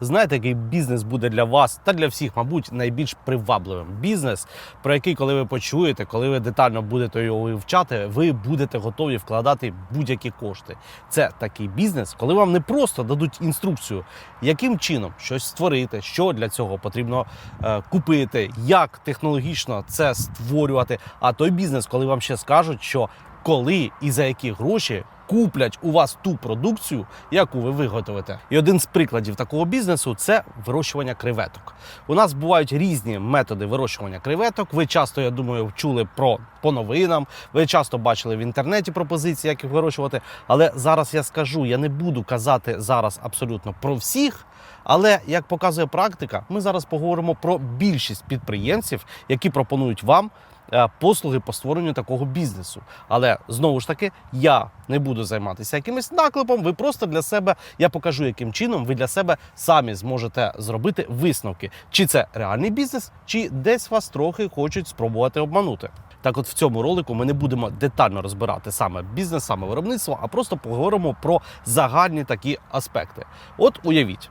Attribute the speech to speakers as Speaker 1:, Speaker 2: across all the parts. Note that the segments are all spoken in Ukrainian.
Speaker 1: Знаєте, який бізнес буде для вас та для всіх, мабуть, найбільш привабливим. Бізнес, про який, коли ви почуєте, коли ви детально будете його вивчати, ви будете готові вкладати будь-які кошти. Це такий бізнес, коли вам не просто дадуть інструкцію, яким чином щось створити, що для цього потрібно е, купити, як технологічно це створювати. А той бізнес, коли вам ще скажуть, що коли і за які гроші куплять у вас ту продукцію, яку ви виготовите. І один з прикладів такого бізнесу це вирощування креветок. У нас бувають різні методи вирощування креветок. Ви часто, я думаю, чули про по новинам. Ви часто бачили в інтернеті пропозиції, як їх вирощувати. Але зараз я скажу, я не буду казати зараз абсолютно про всіх. Але як показує практика, ми зараз поговоримо про більшість підприємців, які пропонують вам е, послуги по створенню такого бізнесу. Але знову ж таки, я не буду займатися якимось наклепом. Ви просто для себе я покажу, яким чином ви для себе самі зможете зробити висновки, чи це реальний бізнес, чи десь вас трохи хочуть спробувати обманути. Так, от в цьому ролику ми не будемо детально розбирати саме бізнес, саме виробництво, а просто поговоримо про загальні такі аспекти. От уявіть.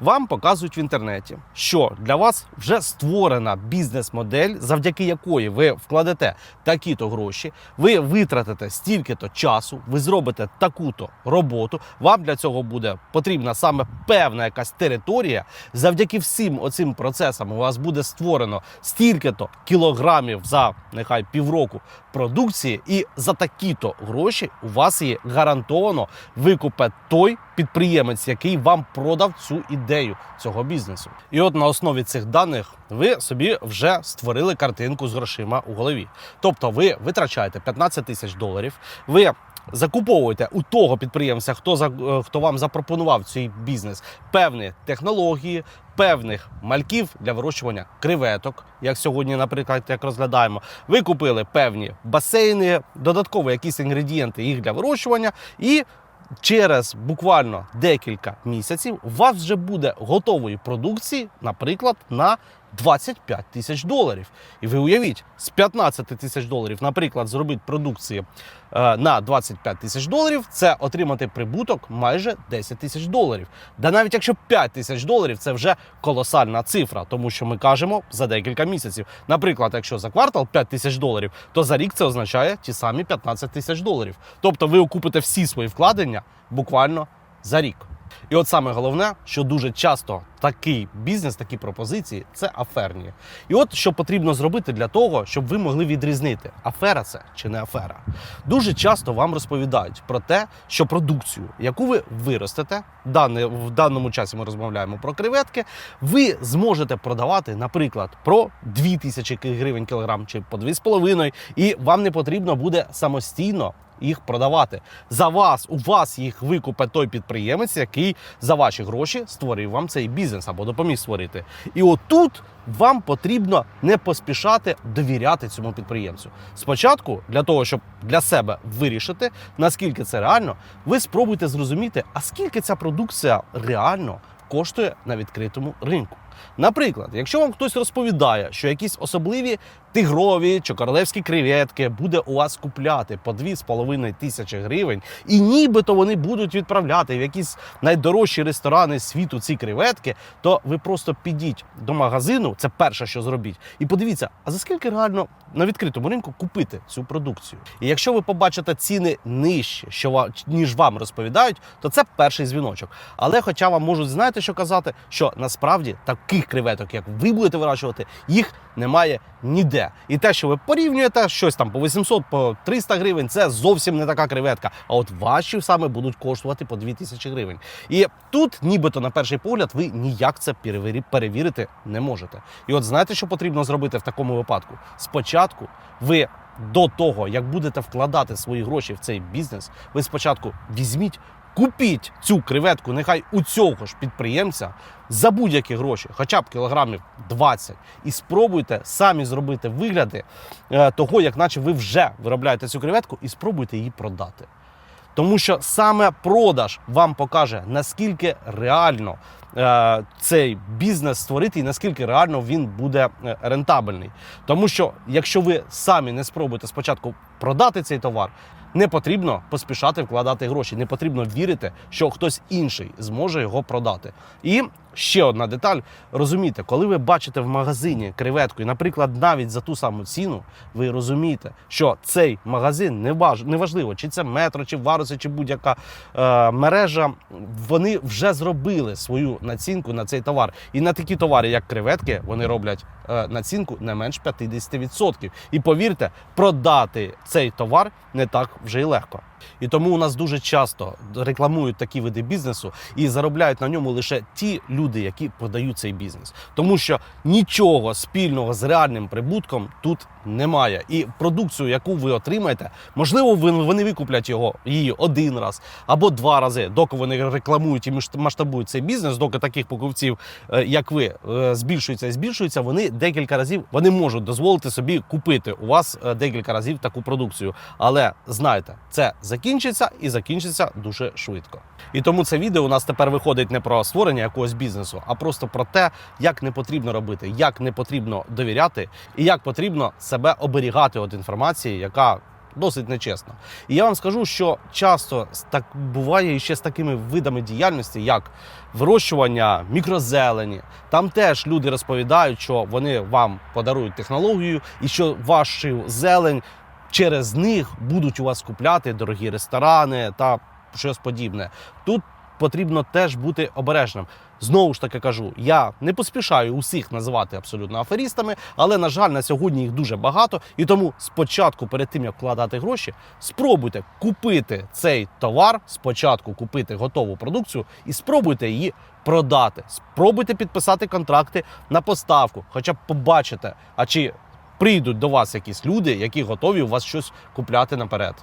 Speaker 1: Вам показують в інтернеті, що для вас вже створена бізнес-модель, завдяки якої ви вкладете такі-то гроші, ви витратите стільки-то часу, ви зробите таку-то роботу. Вам для цього буде потрібна саме певна якась територія. Завдяки всім оцим процесам у вас буде створено стільки-то кілограмів за нехай півроку продукції, і за такі-то гроші у вас є гарантовано викупе той підприємець, який вам продав цю ідею цього бізнесу. І от на основі цих даних ви собі вже створили картинку з грошима у голові. Тобто, ви витрачаєте 15 тисяч доларів, ви закуповуєте у того підприємця, хто за е, хто вам запропонував цей бізнес, певні технології. Певних мальків для вирощування креветок, як сьогодні, наприклад, як розглядаємо, ви купили певні басейни, додаткові якісь інгредієнти їх для вирощування, і через буквально декілька місяців у вас вже буде готової продукції, наприклад, на 25 тисяч доларів. І ви уявіть, з 15 тисяч доларів, наприклад, зробити продукції е, на 25 тисяч доларів, це отримати прибуток майже 10 тисяч доларів. Да навіть якщо 5 тисяч доларів, це вже колосальна цифра, тому що ми кажемо за декілька місяців. Наприклад, якщо за квартал 5 тисяч доларів, то за рік це означає ті самі 15 тисяч доларів. Тобто ви окупите всі свої вкладення буквально за рік. І от саме головне, що дуже часто такий бізнес, такі пропозиції це аферні. І от що потрібно зробити для того, щоб ви могли відрізнити, афера це чи не афера. Дуже часто вам розповідають про те, що продукцію, яку ви виростете, в даному часі ми розмовляємо про креветки, ви зможете продавати, наприклад, про 2000 гривень кілограм чи по 2,5, і вам не потрібно буде самостійно їх продавати. За вас, у вас їх викупе той підприємець, який за ваші гроші створив вам цей бізнес або допоміг створити. І отут вам потрібно не поспішати довіряти цьому підприємцю. Спочатку, для того, щоб для себе вирішити, наскільки це реально, ви спробуйте зрозуміти, а скільки ця продукція реально коштує на відкритому ринку. Наприклад, якщо вам хтось розповідає, що якісь особливі тигрові чи королевські креветки буде у вас купляти по 2,5 тисячі гривень, і нібито вони будуть відправляти в якісь найдорожчі ресторани світу ці креветки, то ви просто підіть до магазину, це перше, що зробіть, і подивіться, а за скільки реально на відкритому ринку купити цю продукцію. І якщо ви побачите ціни нижче, що ніж вам розповідають, то це перший дзвіночок. Але хоча вам можуть знаєте, що казати, що насправді таких креветок, як ви будете вирощувати, їх немає ніде. І те, що ви порівнюєте щось там по 800, по 300 гривень, це зовсім не така креветка. А от ваші саме будуть коштувати по 2000 гривень. І тут, нібито на перший погляд, ви ніяк це перевірити не можете. І от знаєте, що потрібно зробити в такому випадку? Спочатку ви. До того, як будете вкладати свої гроші в цей бізнес, ви спочатку візьміть, купіть цю креветку, нехай у цього ж підприємця за будь-які гроші, хоча б кілограмів 20, і спробуйте самі зробити вигляди е, того, як наче ви вже виробляєте цю креветку, і спробуйте її продати. Тому що саме продаж вам покаже, наскільки реально цей бізнес створити і наскільки реально він буде е, рентабельний. Тому що якщо ви самі не спробуєте спочатку продати цей товар, не потрібно поспішати вкладати гроші, не потрібно вірити, що хтось інший зможе його продати. І ще одна деталь: розумійте, коли ви бачите в магазині креветку, і, наприклад, навіть за ту саму ціну, ви розумієте, що цей магазин не важ... неважливо, чи це метро, чи варуси, чи будь-яка е, мережа, вони вже зробили свою націнку на цей товар. І на такі товари, як креветки, вони роблять націнку не менш 50%. І повірте, продати цей товар не так вже й легко. І тому у нас дуже часто рекламують такі види бізнесу і заробляють на ньому лише ті люди, які продають цей бізнес. Тому що нічого спільного з реальним прибутком тут немає. І продукцію, яку ви отримаєте, можливо, вони викуплять його її один раз або два рази, доки вони рекламують і масштабують цей бізнес, доки таких покупців, е, як ви, е, збільшується і збільшується, вони декілька разів вони можуть дозволити собі купити у вас е, декілька разів таку продукцію. Але знайте, це закінчиться і закінчиться дуже швидко. І тому це відео у нас тепер виходить не про створення якогось бізнесу, а просто про те, як не потрібно робити, як не потрібно довіряти, і як потрібно себе оберігати від інформації, яка досить нечесно. І я вам скажу, що часто так буває ще з такими видами діяльності, як вирощування мікрозелені. Там теж люди розповідають, що вони вам подарують технологію, і що вашу зелень через них будуть у вас купляти дорогі ресторани та щось подібне. Тут потрібно теж бути обережним. Знову ж таки кажу, я не поспішаю усіх називати абсолютно аферістами, але на жаль, на сьогодні їх дуже багато. І тому спочатку, перед тим як вкладати гроші, спробуйте купити цей товар, спочатку купити готову продукцію і спробуйте її продати. Спробуйте підписати контракти на поставку, хоча б побачите, а чи прийдуть до вас якісь люди, які готові у вас щось купляти наперед.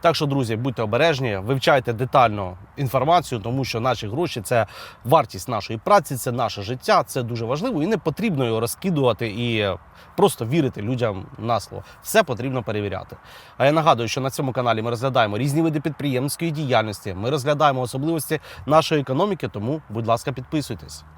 Speaker 1: Так що, друзі, будьте обережні, вивчайте детально інформацію, тому що наші гроші це вартість нашої праці, це наше життя, це дуже важливо, і не потрібно його розкидувати і просто вірити людям на слово. Все потрібно перевіряти. А я нагадую, що на цьому каналі ми розглядаємо різні види підприємницької діяльності. Ми розглядаємо особливості нашої економіки, тому, будь ласка, підписуйтесь.